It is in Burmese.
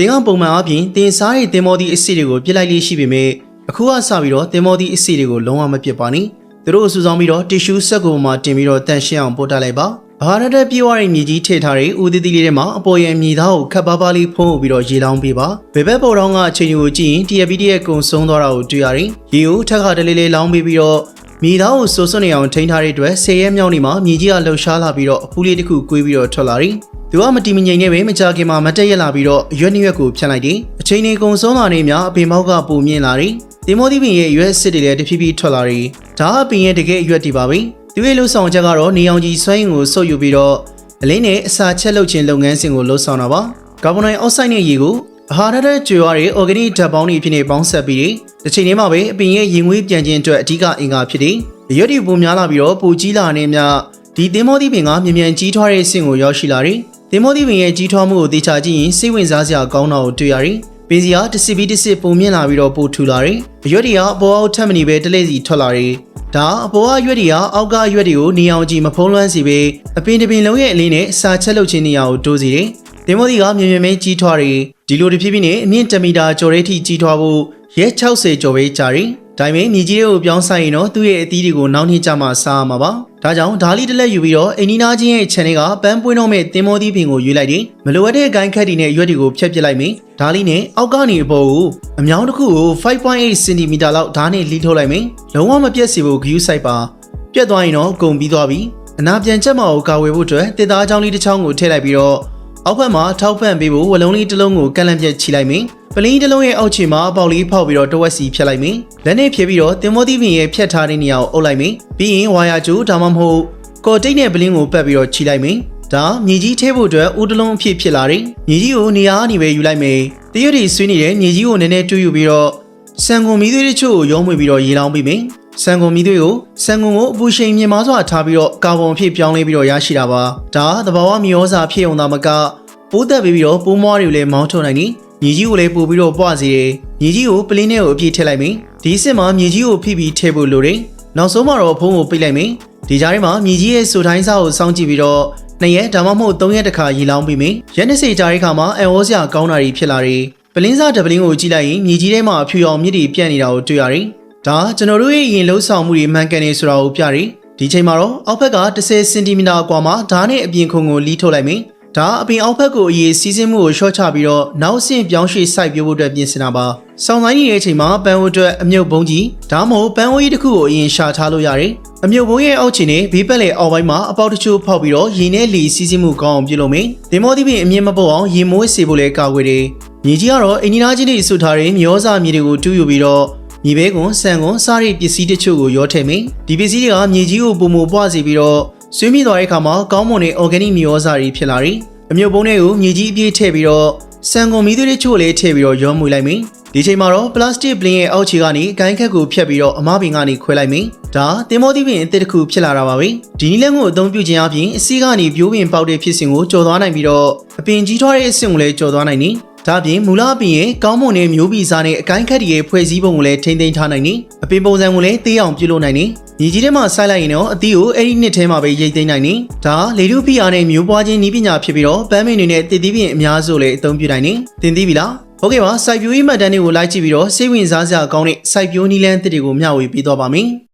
တင်ကပုံမှန်အားဖြင့်တင်စားတဲ့တင်မောသည့်အစ်စ်တွေကိုပြစ်လိုက်လေးရှိပေမဲ့အခုကစပြီးတော့တင်မောသည့်အစ်စ်တွေကိုလုံးဝမပြစ်ပါနဲ့သူတို့အဆူဆောင်ပြီးတော့တီရှူးဆက်ကိုမှတင်ပြီးတော့တန်ရှင်းအောင်ပို့တက်လိုက်ပါဘာရတဲ့ပြေးဝတဲ့မြေကြီးထည့်ထားတဲ့ဦးသီးသီးလေးထဲမှာအပေါ်ရမြေသားကိုခပ်ပါးပါးလေးဖုံးပြီးတော့ရေလောင်းပေးပါဘယ်ဘက်ပေါ်တော့ကအချိန်ကိုကြည့်ရင် TFPD ရဲ့ကုံဆုံးသွားတာကိုတွေ့ရတယ်ရေကိုထက်ကတလေးလေးလောင်းပေးပြီးတော့ မြေသားကိုစိုးစွနေအောင်ထိန်းထားတဲ့အတွက်ဆယ်ရဲမြောက်နေမှာမြေကြီးကလှုပ်ရှားလာပြီးတော့အဖူးလေးတစ်ခုကွေးပြီးတော့ထွက်လာတယ်သူကမတီမငိမ်နဲ့ပဲမကြခင်မှာမတက်ရက်လာပြီးတော့ရွက်နှရွက်ကိုဖြတ်လိုက်တယ်အချိန်လေးကုံဆုံးလာနေမြအပင်ပေါက်ကပုံမြင့်လာတယ်တင်မောသီးပင်ရဲ့ရွက်စစ်တွေလည်းတဖြည်းဖြည်းထွက်လာတယ်ဒါအပင်ရဲ့တကယ်အရွက်တွေပါပဲသူရဲ့လှုပ်ဆောင်ချက်ကတော့နေအောင်ကြီးဆွဲရင်ကိုဆုပ်ယူပြီးတော့အလင်းနဲ့အစာချက်လုပ်ခြင်းလုပ်ငန်းစဉ်ကိုလှုပ်ဆောင်တာပါကာဗွန်ဒိုင်အောက်ဆိုက်နဲ့ရေကို အဟာရတဲ့ကျွေရတဲ့ organic ဓာတ်ပေါင်းတွေအဖြစ်နဲ့ပေါင်းဆက်ပြီးတစ်ချိန်တည်းမှာပဲအပင်ရဲ့ရင်ငွေးပြန်ခြင်းအတွက်အဓိကအင်္ဂါဖြစ်တယ်ရွက်တွေပုံများလာပြီးတော့ပိုကြီးလာနေမြဒီသင်္ဘောသီးပင်ကမြန်မြန်ကြီးထွားတဲ့အဆင့်ကိုရောက်ရှိလာတယ်သင်္ဘောသီးပင်ရဲ့ကြီးထွားမှုကိုသိချကြည့်ရင်စိတ်ဝင်စားစရာကောင်းတာကိုတွေ့ရတယ်ပင်စီကတစ်စစ်ပြီးတစ်စစ်ပုံမြင့်လာပြီးတော့ပိုထူလာတယ်။ရွက်တွေကအပေါ်အောက်ထက်မနေပဲတလဲစီထွက်လာတယ်။ဒါအပေါ်ကရွက်တွေကအောက်ကရွက်တွေကိုနေအောင်ကြည့်မဖုံးလွှမ်းစီပဲအပင်တစ်ပင်လုံးရဲ့အလေးနဲ့စာချက်လုပ်ခြင်းနေရာကိုတိုးစီတယ်။တင်မောဒီကမြင်မြင်မဲကြီးထွားတယ်။ ဒီလိုတစ်ဖြည်းဖြည်းနဲ့အမြင့်1မီတာကျော်တဲ့ထိကြီးထွားဖို့ရဲ60ကျော်ပဲကြာတယ်။ဒါပေမဲ့မြေကြီးတွေကိုပြောင်းဆိုင်ရင်တော့သူ့ရဲ့အသီးတွေကိုနောက်နှစ်ကြမှစားရမှာပါ။ဒါကြောင့်ဓာလီတစ်လက်ယူပြီးတော့အိမ်နီနာချင်းရဲ့ channel ကပန်းပွင့်တော့မဲ့တင်မောသီးပင်ကိုရွေးလိုက်တယ်။မလိုအပ်တဲ့ဂိုင်းခက်တွေနဲ့ရွက်တွေကိုဖျက်ပစ်လိုက်မယ်။ဓာလီနဲ့အောက်ကနေအပေါ်ကိုအမြောင်းတစ်ခုကို5.8 cm လောက်ဓာတ်နဲ့လှီးထုတ်လိုက်မယ်။လုံးဝမပြတ်စေဖို့ဂယူးဆိုင်ပါ။ပြတ်သွားရင်တော့ကုန်ပြီးသွားပြီ။အနာပြန်ချက်မကိုကာဝယ်ဖို့အတွက်တစ်သားချောင်းလေးတစ်ချောင်းကိုထည့်လိုက်ပြီးတော့ အောက်ဘက်မှာထောက်ပံ့ပေးဖို့ဝလုံးလေးတစ်လုံးကိုကန့်လန့်ပြက်ချီလိုက်မယ်။ပလင်းတစ်လုံးရဲ့အောက်ခြေမှာပေါက်လေးဖောက်ပြီးတော့တဝက်စီဖြတ်လိုက်မယ်။လက်နဲ့ဖြည့်ပြီးတော့တင်မောသီးပင်ရဲ့ဖြတ်ထားတဲ့နေရာကိုအုပ်လိုက်မယ်။ပြီးရင်ဝါယာကျိုးဒါမှမဟုတ်ကော်တိတ်နဲ့ပလင်းကိုပတ်ပြီးတော့ချီလိုက်မယ်။ဒါမြေကြီးထဲဖို့အတွက်ဦးတလုံးအဖြစ်ဖြစ်လာတယ်။မြေကြီးကိုနေရာအနေပဲယူလိုက်မယ်။တရွတ်တွေဆွေးနေတဲ့မြေကြီးကိုနည်းနည်းတူးယူပြီးတော့ဆန်ကုန်မီးသွေးတချို့ကိုရောမွေပြီးတော့ရေလောင်းပေးမယ်။ ဆန်ကုန်မီးသွေးကိုဆန်ကုန်ကိုအပူရှိန်မြင့်မားစွာထားပြီးတော့ကာဗွန်အဖြစ်ပြောင်းလဲပြီးတော့ရရှိတာပါ။ဒါသဘာဝမြေဩဇာဖြစ်အောင်သာမကပိုးသက်ပြီးပြီးတော့ပိုးမွားတွေကိုလည်းမောင်းထုတ်နိုင်နေ။မြေကြီးကိုလည်းပို့ပြီးတော့ပွားစေတယ်။မြေကြီးကိုပလင်းထဲကိုအပြည့်ထည့်လိုက်မယ်။ဒီစစ်မှာမြေကြီးကိုဖိပြီးထည့်ဖို့လိုတယ်။နောက်ဆုံးမှာတော့ဖုံးကိုပိတ်လိုက်မယ်။ဒီကြားထဲမှာမြေကြီးရဲ့စူတိုင်းစားကိုစောင့်ကြည့်ပြီးတော့နှစ်ရက်ဒါမှမဟုတ်သုံးရက်တခါရေလောင်းပြီးမယ်။ရက်နှစ်စိကြားတဲ့ခါမှာအန်ဩစရာကောင်းတာတွေဖြစ်လာတယ်။ပလင်းစားတပလင်းကိုကြည့်လိုက်ရင်မြေကြီးထဲမှာအဖြူရောင်မြစ်တွေပြန့်နေတာကိုတွေ့ရတယ်။ ဒါကျွန်တော်တို့ရဲ့ရင်လှုပ်ဆောင်မှုတွေမှန်ကန်နေဆိုတာကိုပြတယ်။ဒီချိန်မှာတော့အောက်ဘက်က10စင်တီမီတာအကွာမှာဓာတ်နဲ့အပြင်ခုံကိုလီးထုတ်လိုက်မယ်။ဒါအပြင်အောက်ဘက်ကိုအရေးစီးစင်းမှုကိုရှော့ချပြီးတော့နောက်ဆင့်ပြောင်းရွှေ့စိုက်ပြဖို့အတွက်ပြင်ဆင်တာပါ။ဆောင်းဆိုင်နေတဲ့အချိန်မှာပန်းဝတ်အတွက်အမြုပ်ဘုံကြီးဒါမှမဟုတ်ပန်းဝတ်ကြီးတစ်ခုကိုအရင်ရှာထားလို့ရတယ်။အမြုပ်ဘုံရဲ့အောက်ခြေနဲ့ဘေးပတ်လေအောက်ပိုင်းမှာအပေါက်တချို့ဖောက်ပြီးတော့ရေနဲ့လီစီးစင်းမှုကောင်းအောင်ပြုလုပ်မယ်။ဒီမောဒီပင်အမြင့်မပုတ်အောင်ရေမွေးစေဖို့လည်းကာကွယ်တယ်။မြေကြီးကတော့အင်ဂျင်နာကြီးတွေဆွထားတဲ့မျောစာမြေတွေကိုတူးယူပြီးတော့ မြေဘဲကွန်ဆန်ကွန်စားရိပစ္စည်းတချို့ကိုရောထည့်မယ်။ဒီပစ္စည်းတွေကမြေကြီးကိုပုံမပွားစေပြီးတော့ဆွေးမိသွားတဲ့အခါမှာကောင်းမွန်တဲ့ organic မျောစာတွေဖြစ်လာတယ်။အမြုပ်ပုံးတွေကိုမြေကြီးအပြည့်ထည့်ပြီးတော့ဆန်ကွန်မီးသွေးတချို့လည်းထည့်ပြီးတော့ရောမွေလိုက်မယ်။ဒီချိန်မှာတော့ပလတ်စတစ်ပလင်းရဲ့အောက်ခြေကနေဂိုင်းခက်ကိုဖြတ်ပြီးတော့အမပင်ကနေခွဲလိုက်မယ်။ဒါတင်မောသီးပင်အစ်စ်တစ်ခုဖြစ်လာတာပါပဲ။ဒီနည်းလမ်းကိုအသုံးပြုခြင်းအပြင်အစီးကနေပြိုးပင်ပေါက်တဲ့ဖြစ်စဉ်ကိုကျော်သွားနိုင်ပြီးတော့အပင်ကြီးထွားတဲ့အဆင့်ကိုလည်းကျော်သွားနိုင်နေ။ ဒါပြင်မူလအပင်ရဲ့ကောင်းမွန်တဲ့မျိုးဗီဇနဲ့အကိုင်းခက်တွေရဲ့ဖွဲ့စည်းပုံကိုလည်းထိမ့်သိမ်းထားနိုင်နေ။အပင်ပုံစံကိုလည်းသေးအောင်ပြုလုပ်နိုင်နေ။မြေကြီးထဲမှာစိုက်လိုက်ရင်တော့အသီးကိုအဲ့ဒီနှစ်ထဲမှာပဲရိတ်သိမ်းနိုင်နေ။ဒါလေတုဖိအားနဲ့မျိုးပွားခြင်းနည်းပညာဖြစ်ပြီးတော့ပန်းမင်တွေနဲ့တည်တည်ပြင်အများစုလည်းအသုံးပြုနိုင်နေ။သင်သိပြီလား။ဟုတ်ကဲ့ပါစိုက်ပျိုးရေးမှတ်တမ်းတွေကိုလိုက်ကြည့်ပြီးတော့စိတ်ဝင်စားစရာကောင်းတဲ့စိုက်ပျိုးနည်းလမ်းအသစ်တွေကိုမျှဝေပေးသွားပါမယ်။